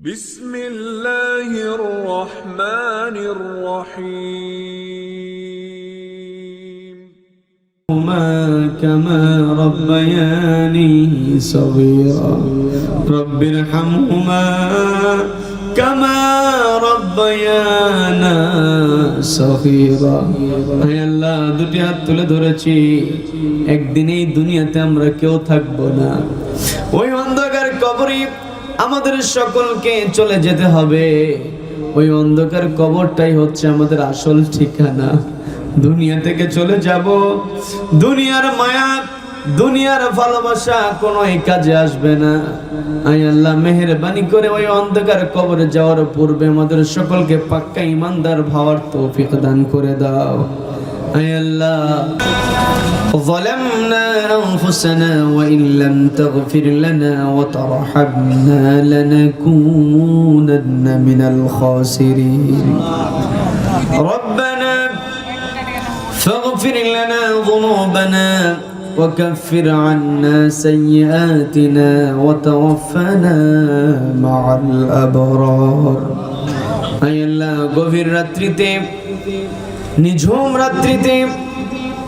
بسم الله الرحمن الرحيم هما كما ربياني صغيرا رب ارحمهما كما ربيانا صغيرا হে আল্লাহ দুটি হাত তুলে ধরেছি একদিন এই দুনিয়াতে আমরা কেউ থাকবো না ওই অন্ধকার কবরই আমাদের সকলকে চলে যেতে হবে। ওই অন্ধকার কবরটাই হচ্ছে আমাদের আসল ঠিকানা। দুনিয়া থেকে চলে যাব। দুনিয়ার মায়া, দুনিয়ার ভালোবাসা কোনো এই কাজে আসবে না। আই আল্লাহ, মেহেরবানি করে ওই অন্ধকার কবরে যাওয়ার পূর্বে আমাদের সকলকে পাক্কা ইমানদার ভাবার তৌফিক দান করে দাও। يا الله. ظلمنا أنفسنا وإن لم تغفر لنا وترحمنا لنكونن من الخاسرين. ربنا فاغفر لنا ذنوبنا وكفر عنا سيئاتنا وتوفنا مع الأبرار. أي الله غفر رتريتي নিঝুম রাত্রিতে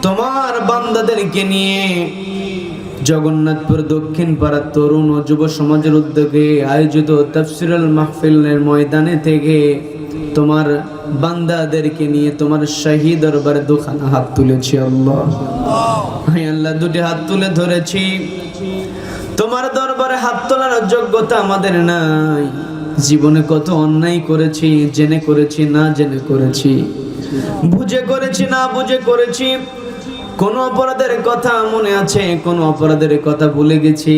তোমার বান্দাদেরকে নিয়ে জগন্নাথপুর দক্ষিণ পাড়ার তরুণ ও যুব সমাজের উদ্যোগে আয়োজিত তাফসিরুল মাহফিলের ময়দানে থেকে তোমার বান্দাদেরকে নিয়ে তোমার শাহী দরবারে দুখানা হাত তুলেছি আল্লাহ। হাই আল্লাহ দুটি হাত তুলে ধরেছি। তোমার দরবারে হাত তোলার যোগ্যতা আমাদের নাই। জীবনে কত অন্যায় করেছি, জেনে করেছি, না জেনে করেছি। বুঝে করেছি না বুঝে করেছি। কোন অপরাধের কথা মনে আছে, কোন অপরাধের কথা ভুলে গেছি।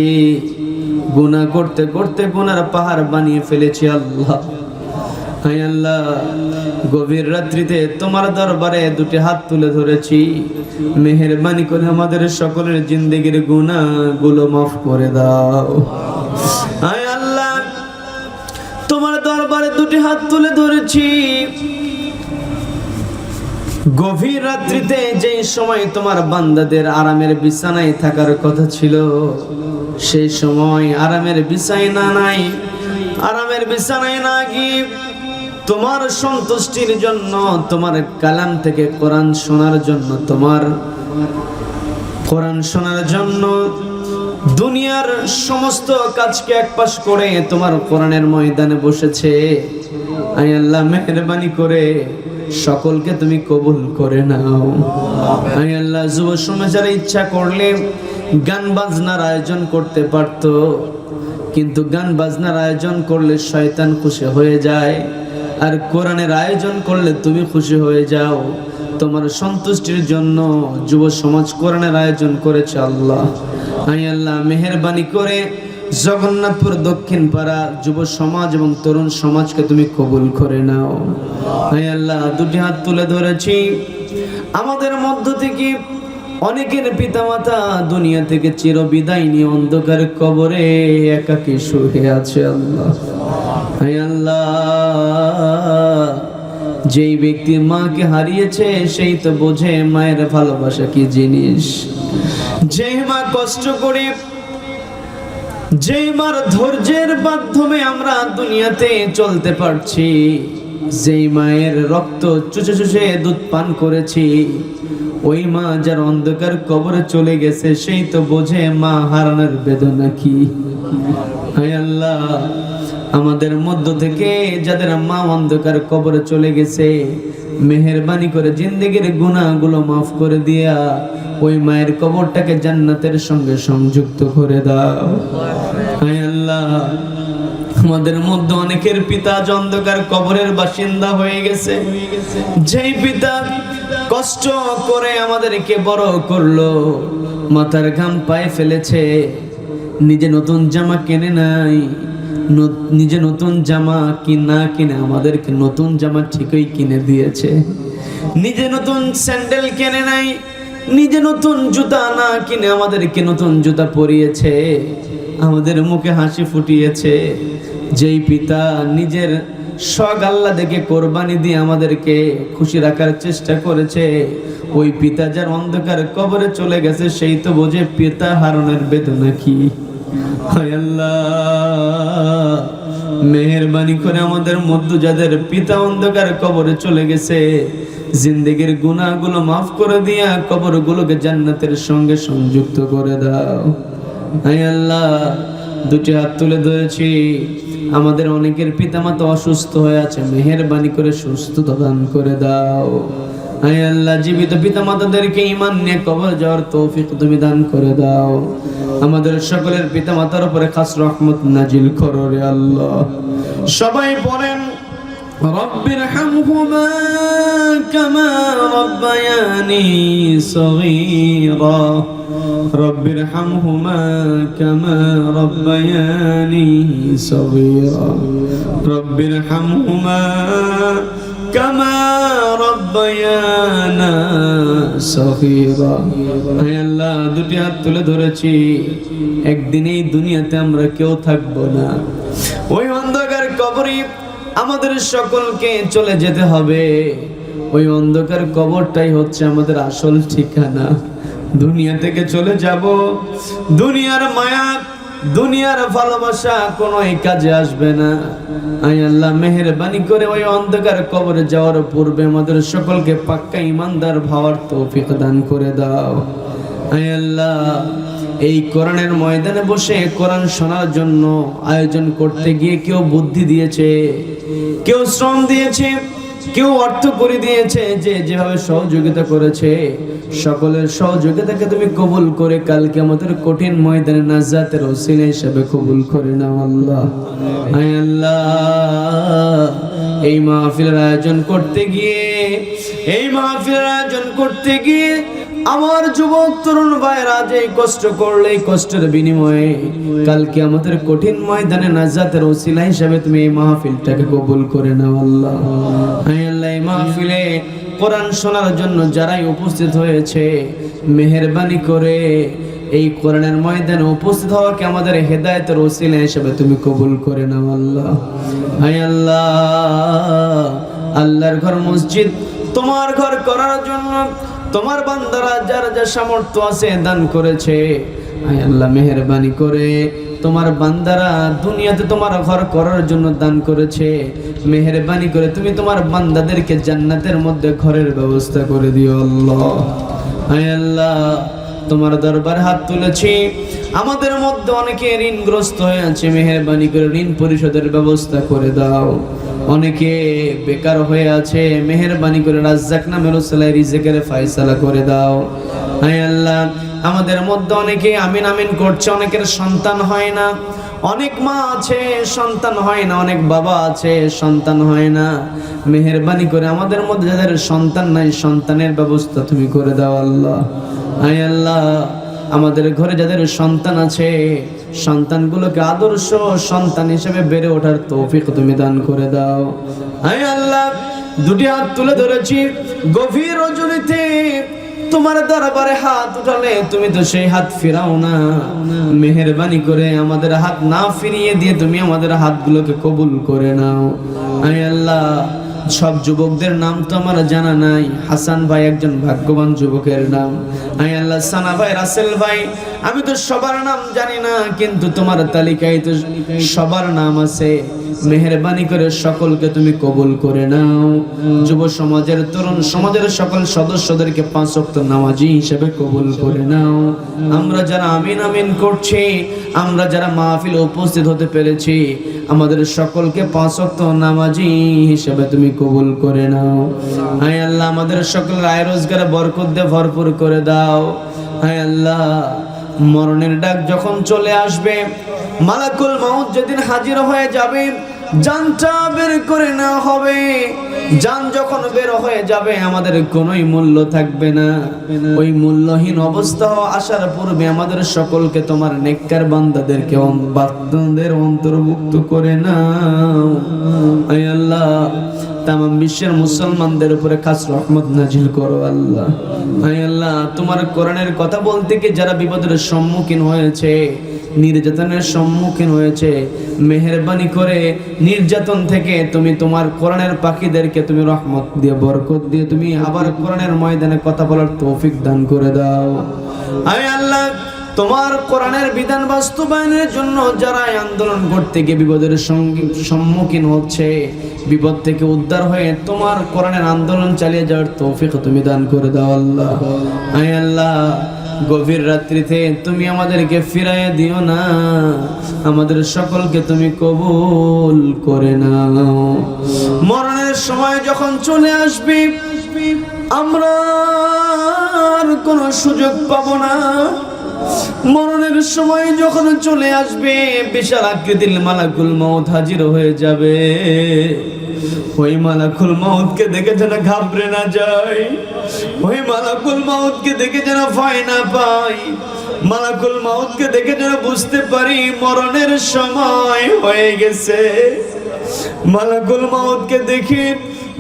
গুনাহ করতে করতে গুনার পাহাড় বানিয়ে ফেলেছি আল্লাহ। হায় আল্লাহ, গভীর রাত্রিতে তোমার দরবারে দুটি হাত তুলে ধরেছি। মেহেরবানি করে আমাদের সকলের জিন্দগির গুনাহগুলো মাফ করে দাও। হায় আল্লাহ, তোমার দরবারে দুটি হাত তুলে ধরেছি। গভীর রাত্রিতে যে সময় তোমার বান্দাদের আরামের বিছানায় থাকার কথা ছিল সেই সময় আরামের বিছানা নাই। আরামের বিছানায় না গিয়ে তোমার সন্তুষ্টির জন্য, তোমার কালাম থেকে কোরআন শোনার জন্য, তোমার কোরআন শোনার জন্য দুনিয়ার সমস্ত কাজকে একপাশ করে তোমার কোরআনের ময়দানে বসেছে। আই আল্লাহ, মেহরবানি করে সকলকে তুমি কবুল করে নাও। আই আল্লাহ যুব সমাজের ইচ্ছা করলে গান বাজনার আয়োজন করতে পারতো, কিন্তু গান বাজনার আয়োজন করলে শয়তান খুশি হয়ে যায়, আর কোরআনের আয়োজন করলে তুমি খুশি হয়ে যাও। তোমার সন্তুষ্টির জন্য যুব সমাজ কোরআনের আয়োজন করেছে আল্লাহ। আই আল্লাহ মেহরবানি করে জগন্নাথপুর দক্ষিণ পাড়া যুব সমাজ এবং তরুণ সমাজকে তুমি কবুল করে নাও। আই আল্লাহ, দুটি হাত তুলে ধরেছি। আমাদের মধ্য থেকে অনেকের পিতামাতা দুনিয়া থেকে চির বিদায় নিয়ে অন্ধকার কবরে একাকী শুয়ে আছে আল্লাহ। হায় আল্লাহ, যেই ব্যক্তি মাকে হারিয়েছে, সেই তো বোঝে মায়ের ভালোবাসা কি জিনিস। যেই মা কষ্ট করে যেই মার ধৈর্যের মাধ্যমে আমরা দুনিয়াতে চলতে পারছি, যেই মায়ের রক্ত চুষে চুষে দুধ পান করেছি, ওই মা যার অন্ধকার কবরে চলে গেছে, সেই তো বোঝে মা হারানোর বেদনা কি। আল্লাহ, আমাদের মধ্য থেকে যাদের মা অন্ধকার কবরে চলে গেছে, মেহেরবানি করে জিন্দগির গুনাহগুলো মাফ করে দিয়া ওই মায়ের কবরটাকে জান্নাতের সঙ্গে সংযুক্ত করে দাও। আল্লাহ, আমাদের মধ্যে অনেকের পিতা অন্ধকার কবরের বাসিন্দা হয়ে গেছে। যেই পিতা কষ্ট করে আমাদেরকে বড় করল, মাথার ঘাম পায়ে ফেলেছে, নিজে নতুন জামা কেনে নাই নিজে নতুন জামা কি না কিনে আমাদেরকে নতুন জামা ঠিকই কিনে দিয়েছে। নিজে নতুন স্যান্ডেল কেনে নাই নিজে নতুন জুতা না কিনে আমাদেরকে নতুন জুতা পরিয়েছে। আমাদের মুখে হাসি ফুটিয়েছে। যেই পিতা নিজের শখ আল্লাহ দেখে কোরবানি দিয়ে আমাদেরকে খুশি রাখার চেষ্টা করেছে, ওই পিতা যার অন্ধকার কবরে চলে গেছে, সেই তো বোঝে পিতা হারণের বেদনা কি। আল্লাহ! মেহেরবানি করে আমাদের মধ্য যাদের পিতা অন্ধকার কবরে চলে গেছে। জিন্দেগির গুনাহগুলো মাফ করে দিয়া কবরগুলোকে জান্নাতের সঙ্গে সংযুক্ত করে দাও। আল্লাহ, দুটি হাত তুলে ধরেছি। আমাদের অনেকের পিতামাতা অসুস্থ হয়ে আছে, মেহেরবানি করে সুস্থতা দান করে দাও। হায় আল্লাহ জীবিত পিতামাতাদেরকে ইমান নিয়ে কবর যাওয়ার তৌফিক তুমি দান করে দাও আমাদের সকলের পিতামাতার উপরে খাস রহমত নাজিল করো রে আল্লাহ সবাই বলেন رب ارحمهما كما ربياني صغيرا رب ارحمهما كما ربياني صغيرا رب ارحمهما كما ربيانا صغيرا হে আল্লাহ দুটি হাত তুলে ধরেছি একদিন এই দুনিয়াতে আমরা কেউ থাকবো না ওই অন্ধকার কবরে আমাদের সকলকে চলে যেতে হবে ওই অন্ধকার কবরটাই হচ্ছে আমাদের আসল ঠিকানা দুনিয়া থেকে চলে যাব দুনিয়ার মায়া দুনিয়ার ভালোবাসা কোনো কাজে আসবে না। আই আল্লাহ, মেহেরবানি করে ওই অন্ধকার কবরে যাওয়ার পূর্বে আমাদের সকলকে পাক্কা ইমানদার ভাবার তৌফিক দান করে দাও। আই আল্লাহ, এই কোরআনের ময়দানে বসে কোরআন শোনার জন্য আয়োজন করতে গিয়ে কেউ বুদ্ধি দিয়েছে, কেউ শ্রম দিয়েছে কেউ অর্থ করে দিয়েছে যে যেভাবে সহযোগিতা করেছে, সকলের সহযোগিতাকে তুমি কবুল করে কালকে আমাদের কঠিন ময়দানে নাজাতের ওসিলা হিসাবে কবুল করে নাও আল্লাহ। আল্লাহ, এই মাহফিলের আয়োজন করতে গিয়ে, এই মাহফিলের আয়োজন করতে গিয়ে আমার যুবক তরুণ ভাইরা যে কষ্ট করলে কষ্টের বিনিময়ে কালকে আমাদের কঠিন ময়দানে নাজাতের ওসিলা হিসাবে তুমি এই মাহফিলটাকে কবুল করে নাও, আল্লাহ। আল্লাহ, এই মাহফিলে কোরআন শোনার জন্য যারাই উপস্থিত হয়েছে, মেহেরবানি করে এই কোরআনের ময়দানে উপস্থিত হওয়াকে আমাদের হেদায়েতের ওসিলা হিসাবে তুমি কবুল করে নাও, আল্লাহ। হায় আল্লাহ, আল্লাহর ঘর মসজিদ তোমার ঘর করার জন্য তোমার বান্দারা যার যা সামর্থ্য আছে দান করেছে। আয় আল্লাহ, মেহেরবানি করে তোমার বান্দারা দুনিয়াতে তোমার ঘর করার জন্য দান করেছে। মেহেরবানি করে তুমি তোমার বান্দাদেরকে জান্নাতের মধ্যে ঘরের ব্যবস্থা করে দিও আল্লাহ। আয় আল্লাহ, তোমার দরবার হাত তুলেছি। আমাদের মধ্যে অনেকে ঋণগ্রস্ত হয়ে আছে। মেহেরবানি করে ঋণ পরিশোধের ব্যবস্থা করে দাও। অনেকে বেকার হয়ে আছে, মেহেরবানি করে রাজ্জাক নামের ওসিলায় রিজেকের ফয়সালা করে দাও। হায় আল্লাহ, আমাদের মধ্যে অনেকে আমিন আমিন করছে, অনেকের সন্তান হয় না। অনেক মা আছে, সন্তান হয় না। অনেক বাবা আছে, সন্তান হয় না। মেহেরবানি করে আমাদের মধ্যে যাদের সন্তান নাই, সন্তানের ব্যবস্থা তুমি করে দাও আল্লাহ। হায় আল্লাহ, আমাদের ঘরে যাদের সন্তান আছে সন্তানগুলোকে আদর্শ সন্তান হিসেবে বেড়ে ওঠার তৌফিক তুমি দান করে দাও। হায় আল্লাহ, দুটি হাত তুলে ধরেছি, গভীর রজনীতে তোমার দরবারে হাত উঠালে তুমি তো সেই হাত ফিরাও না। মেহেরবানি করে আমাদের হাত না ফিরিয়ে দিয়ে তুমি আমাদের হাতগুলোকে কবুল করে নাও। আয় আল্লাহ সব যুবকদের নাম তো আমার জানা নাই। হাসান ভাই একজন ভাগ্যবান যুবকের নাম। আয় আল্লাহ, সানা ভাই, রাসেল ভাই, আমি তো সবার নাম জানি না, কিন্তু তোমার তালিকায় তো সবার নাম আছে। মেহেরবানি করে সকলকে তুমি কবুল করে নাও। যুব সমাজের তরুণ সমাজের সকল সদস্যদেরকে পাঁচ ওয়াক্ত নামাজি হিসেবে কবুল করে নাও। আমরা যারা আমিন আমিন করছি, আমরা যারা মাহফিলে উপস্থিত হতে পেরেছি আমাদের সকলকে পাঁচ ওয়াক্ত নামাজি হিসেবে তুমি কবুল করে নাও। হায় আল্লাহ, আমাদের সকল আয় রোজগারে বরকত দিয়ে ভরপুর করে দাও। হায় আল্লাহ, মরণের ডাক যখন চলে আসবে, মালাকুল মাউত যেদিন হাজির হয়ে যাবে জানটা বের করে না হবে। জান যখন বের হয়ে যাবে, আমাদের কোনোই মূল্য থাকবে না। ওই মূল্যহীন অবস্থা আসার পূর্বে আমাদের সকলকে তোমার নেককার বান্দাদেরকে বান্দাদের অন্তর্ভুক্ত করে আয় আল্লাহ তাম বিশ্বের মুসলমানদের উপরে খাস রহমত নাজিল করো আল্লাহ। আল্লাহ, তোমার কোরআনের কথা বলতে গিয়ে যারা বিপদের সম্মুখীন হয়েছে নির্যাতনের সম্মুখীন হয়েছে। মেহেরবানি করে নির্যাতন থেকে তুমি তোমার কোরআনের পাখিদেরকে তুমি রহমত দিয়ে, বরকত দিয়ে তুমি আবার কোরআনের ময়দানে কথা বলার তৌফিক দান করে দাও। আয় আল্লাহ, তোমার কোরআনের বিধান বাস্তবায়নের জন্য যারা আন্দোলন করতে গিয়ে বিপদের সম্মুখীন হচ্ছে, বিপদ থেকে উদ্ধার হয়ে তোমার কোরআনের আন্দোলন চালিয়ে যাওয়ার তৌফিক তুমি দান করে দাও আল্লাহ। আয় আল্লাহ গভীর রাত্রিতে তুমি আমাদেরকে ফিরাইয়া দিও না। আমাদের সকলকে তুমি কবুল করে না মরণের সময় যখন চলে আসবি, আমরা কোন সুযোগ পাবো না। মরণের সময় যখন চলে আসবে বিশাল আকৃতির মালাকুল মৌত হাজির হয়ে যাবে। ওই মালাকুল মাউতকে দেখে যেন ঘাবড়ে না যায়। ওই মালাকুল মাউতকে দেখে যেন ভয় না পাই। মালাকুল মাউতকে দেখে যেন বুঝতে পারি, মরণের সময় হয়ে গেছে। মালাকুল মাউতকে দেখে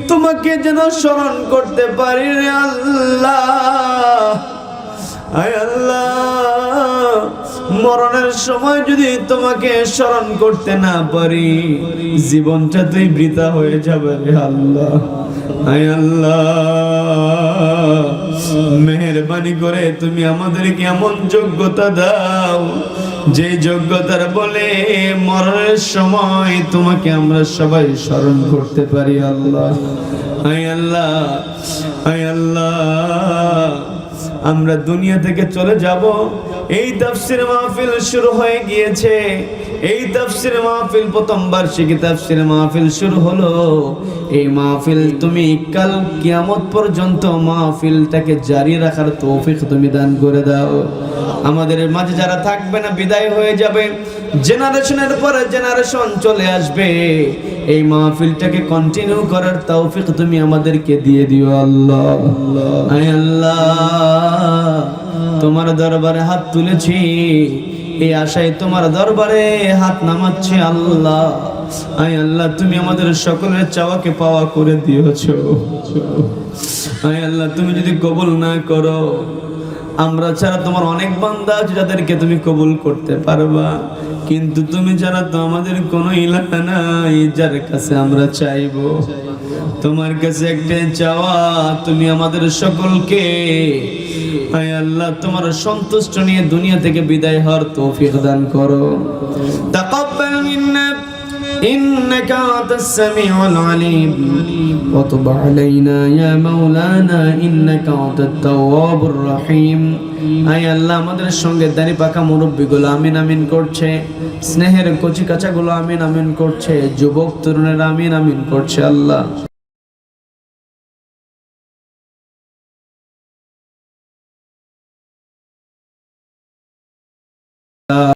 তোমাকে যেন স্মরণ করতে পারি রে আল্লাহ। মরণের সময় যদি তোমাকে স্মরণ করতে না পারি, জীবনটা তুই বৃথা হয়ে যাবে আল্লাহ। আয় আল্লাহ, মেহরবানি করে তুমি আমাদেরকে এমন যোগ্যতা দাও, যে যোগ্যতার বলে মরণের সময় তোমাকে আমরা সবাই স্মরণ করতে পারি আল্লাহ। আয় আল্লাহ আয় আল্লাহ। আমরা দুনিয়া থেকে চলে যাব। এই তাফসির মাহফিল শুরু হয়ে গিয়েছে। এই তাফসির মাহফিল প্রথম বার্ষিকী তাফসির মাহফিল শুরু হলো। এই মাহফিল তুমি কাল কিয়ামত পর্যন্ত মাহফিলটাকে জারি রাখার তৌফিক তুমি দান করে দাও। আমাদের মাঝে যারা থাকবে না, বিদায় হয়ে যাবে। জেনারেশনের পরে জেনারেশন চলে আসবে। এই মাহফিলটাকে কন্টিনিউ করার তৌফিক তুমি আমাদেরকে দিয়ে দিও, আল্লাহ। আল্লাহ। তোমার দরবারে হাত তুলেছি। এই আশায় তোমার দরবারে হাত নামাচ্ছে, আল্লাহ। আয় আল্লাহ, তুমি আমাদের সকলের চাওয়াকে পাওয়া করে দিয়েছ। আয় আল্লাহ, তুমি যদি কবুল না করো আমরা ছাড়া তোমার অনেক বান্দা আছে যাদেরকে তুমি কবুল করতে পারবা। কিন্তু তুমি ছাড়া তো আমাদের কোনো ইলাকা নাই, যার কাছে আমরা চাইব। তোমার কাছে একটা চাওয়া, তুমি আমাদের সকলকে, আয় আল্লাহ, তোমার সন্তুষ্ট নিয়ে দুনিয়া থেকে বিদায় হওয়ার তৌফিক দান করো। মিন্না إنك أنت السميع العليم وتب علينا يا مولانا إنك أنت التواب الرحيم আই আল্লাহ আমাদের সঙ্গে দাড়ি পাকা মুরব্বীগুলো আমিন আমিন করছে স্নেহের কচি কাচাগুলো আমিন আমিন করছে যুবক তরুণেরা আমিন আমিন করছে আল্লাহ